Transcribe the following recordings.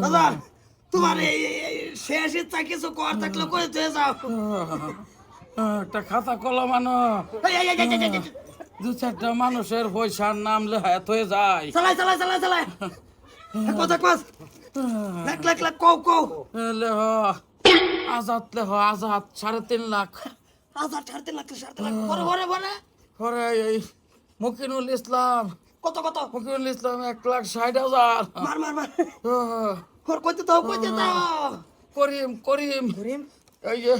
দাদা তোমার এই এই- এই শেষ ইচ্ছা কিছু কর থাকলে করে যাও? একটা খাতা কলম আনো। দু চারটা মানুষের পয়সার নাম লেখা হয়ে যায়। চালাই চালাই চালাই চালাই। কথা কস। লাখ লাখ লাখ কও কও। লেহ। আজাদ লেহ আজাদ সাড়ে তিন লাখ। হাজার সাড়ে তিন লাখ সাড়ে তিন লাখ। বড় বড় এই মুকিনুল ইসলাম। কত কত? মুকিনুল ইসলাম এক লাখ ষাট হাজার। মার মার মার। আহ, কর কইতে দাও কইতে দাও। করিম করিম। করিম? এই যে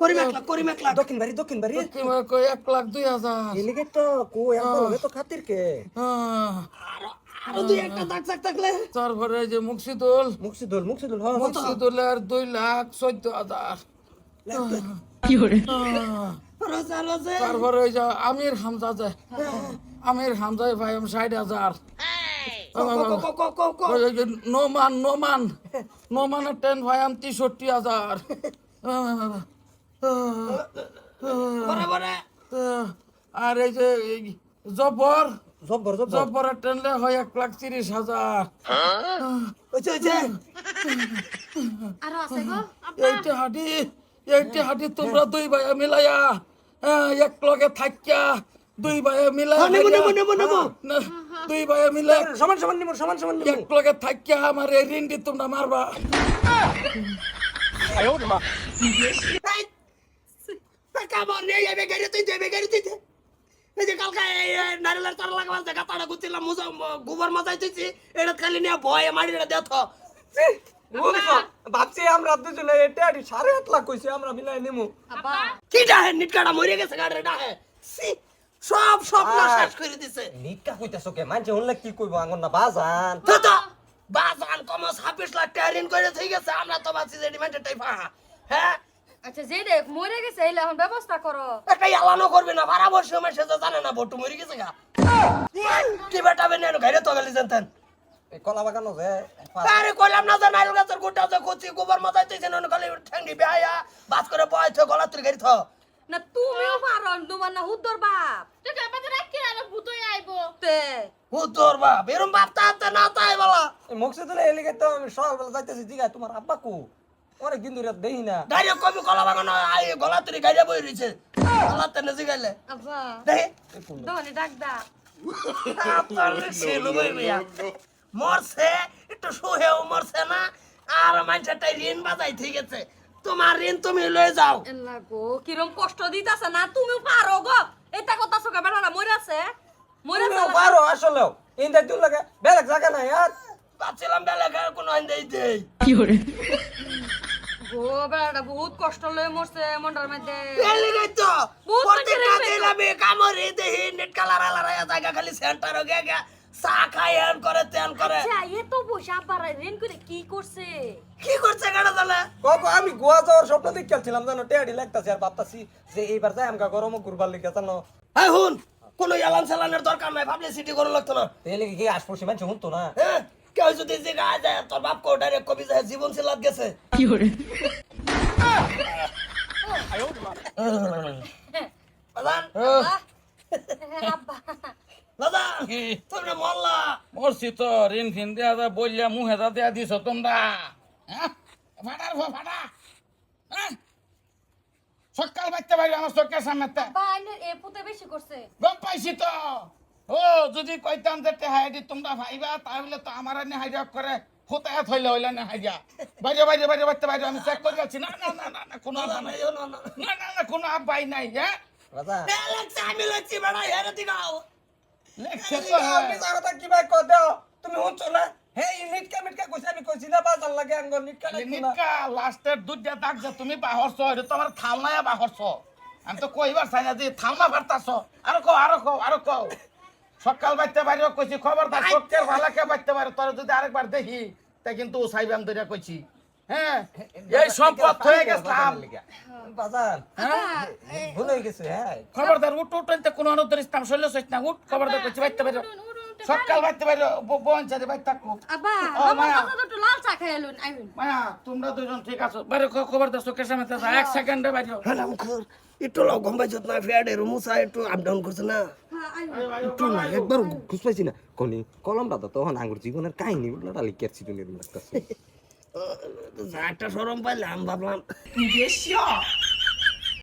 করিম এক লাখ করিম এক লাখ। দক্ষিণ বাড়ি দক্ষিণ বাড়ি। কি কই এক লাখ দুই হাজার। এলিগে তো কো একবার হবে তো খাতির কে? আরও দুই একটা দাগ দাগ থাকলে। তারপরে এই যে মুকসিদুল। মুকসিদুল মুকসিদুল হ্যাঁ মুকসিদুলের দুই লাখ চোদ্দ হাজার। রোজা রোজা। তারপরে ওই যে আমির হামজা যে আমির হামজা ভাই আমি ষাট হাজার। কো কো কো কো ওই যে নোমান নোমান। নোমানের টেন ভাই আমি তেষট্টি হাজার। আর এই যে জব্বর। জব্বর জব্বর। জব্বরের টেনলে হয় এক লাখ তিরিশ হাজার। গো এইটা হাঁটি এইটা হাঁটি তোমরা দুই ভাইয়া মিলাইয়া হ্যাঁ, এক লগে থাকিয়া দুই ভাইয়া মিলাই নেব নেব নেব নেব। না, দুই ভাইয়া মিলে সমান সমান নিমু সমান সমান নিমু এক লগে থাকিয়া আমার এই ঋণটি তোমরা মারবা। এই এই কামড় নেই এবে গাড়ি তুই দেবে গাড়ি তুই দে। এই যে কালকে নারিয়েলের তার লাগাবার জায়গা তাড়া গুছিলাম মুজা গোবর মাথায় তুইছি এটা খালি নিয়ে ভয়ে মারি এটা দেখ ভাবছি আমরা দুজনে এটা সাড়ে আট লাখ কইছি আমরা মিলাই নিমু। আব্বা। কি ডাহে নিটকাটা মরে গেছে গাড়ি সব স্বপ্ন। শেষ করে দিছে। নিকা কইতাছো কে? মানছে হলে কি কইব? আঙ্গন না বাজান। তো তো বাজান কমস ছাব্বিশ লাখ টাকা ঋণ করে ঠিক আছে আমরা তো বাঁচি যে ডিমান্ডের টাইপা হ্যাঁ? আচ্ছা যে দেখ মরে গেছে এইলে এখন ব্যবস্থা করো। একটা এলানো করবে না ভাড়া বসে আমার সে তো জানে না বটু মরে গেছে গা। কি বেটা বেনে ঘরে তো গেলি জানতেন। এই কলা বাগানো যে আরে কইলাম না যে নাইল গাছের গোটা যে কচি গোবর মাথায় তুই যেন খালি ঠ্যাঙ্গি বেহায়া বাস করে বয় থো গলা তুই গাড়ি থ। না তুমিও পারো তোমার না হুদ্দর বাপ। তোকে আমাদের রাখি আর ভূতই আইবো। তে। তোর বাপ এরম বাপ তাতে না তাই বলা। এই মুকসিদুল এলিগে তো আমি সকালবেলা যাইতেছি জিগা তোমার আব্বা কু? অনেক দিন ধরে দেই না। গাড়ি কবি কলা বাগানো আই গলা তুই গাড়ি বই রইছে। গলা তেনে জিগাইলে আব্বা দেখে। দহনে ডাক দা। আপনার ছিল বই মিয়া মরছে একটু সুহেও মরছে না আর মানুষটাই ঋণ বাজাই ঠিক আছে। তোমার ঋণ তুমি লয়ে যাও। এল্লা গো কিরম কষ্ট দিতাছে না? তুমিও পারো গো। এটা কথা সকা বেড়ারা মরে আছে? মরে তুমিও আছে পারো আসলেও ইন্দা তুই লাগে। বেলেগ জায়গা নাই আর। পাচ্ছিলাম বেলা খায় কোনো আইন দেই গো বেড়াটা বহুত কষ্ট লয়ে মরছে মন্ডার মধ্যে। এলি গই তো। বহুত দেহি নেট কালার আলার জায়গা খালি সেন্টার গে গে চা খাই এন করে তেন করে। আচ্ছা এ তো বসে আব্বার ঋণ করে কি করছে? কি করছে গাড়া তাহলে? কখন আমি গোয়া যাওয়ার স্বপ্ন দেখছিলাম জানো টেয়ারি লাগতাছি আর ভাবতাছি যে এইবার যাই আমকা গরম ঘুরবার লিখে জানো। এই হুন কোনো এলান সেলানের দরকার নাই ভাবলে সিটি করে লাগতো না। এলিগে কি আশপাশে মানুষ শুনতো না? হ্যাঁ কেউ যদি জিগা যায় তোর বাপ কো ডাইরেক্ট কবি যায় জীবন সিলাত গেছে। বাজান আব্বা। দাদা তোমরা মল্লা মরছি তো ঋণ ফিন দেয়া যা বললিয়া মুহে যা দেয়া দিছ তোমরা হ্যাঁ ফাটার ফাটা হ্যাঁ সকাল বাচ্চা বাড়ি আমার চোখের সামনে এ পুতে বেশি করছে গম পাইছি তো ও যদি কইতাম যে টেহাইডি তোমরা ভাইবা তাহলে তো আমার এনে হাইডা করে ফুটায় থইলে হইলে না হাইডা বাইরে বাইরে বাইরে বাইরে বাইরে আমি চেক করে যাচ্ছি না না না না না কোনো না না না কোনো আব্বাই নাই হ্যাঁ রাজা আমি লাগছি বেড়া হেরে দিগাও কিবা কই দাও। তুমি শুনছো না? হে নিটকা মিটকা কইছি আমি কইছি না বাজার লাগে আঙ্গর নিটকা লাগতো না নিকা লাস্টের দুধটা যে তুমি বাহরছ এটা তো থালনায় বাহরছ আমি তো কইবার চাই না যে থালনা ভারতাছ আরও কও আরও কও আরও কও। সকাল বাইতে বাইরে কইছি খবরদার চোখের ভালাকে বাইতে পারে তোর যদি আরেকবার দেখি তা কিন্তু সাইবাম ধরে কইছি হ্যাঁ। এই সম্পদ হয়ে গেছিলাম বাজার। ভুল হয়ে গেছে হ্যাঁ। খবরদার উঠ উঠ কোনো ইসলাম শৈল না উঠ খবরদার কইছি বাইতে বাইরে। সকাল বাইতে বাইরে বোন চারে বাইতে থাকো। মায়া। তোমরা দুজন ঠিক আছো? বাইরে খবরদার চোখের সামনে এক সেকেন্ডে বাইরে। একটু লাও গম্বাই যত না ফেয়াডে রুমুসা একটু আপ ডাউন করছে না। হ্যাঁ একটু না একবার খুশ পাইছি না। কনি কলমটা তো তখন আঙ্গুর জীবনের কাহিনী উঠলাটা লিখেছি তুমি লাগতেছে একটা সরম পাইলাম ভাবলাম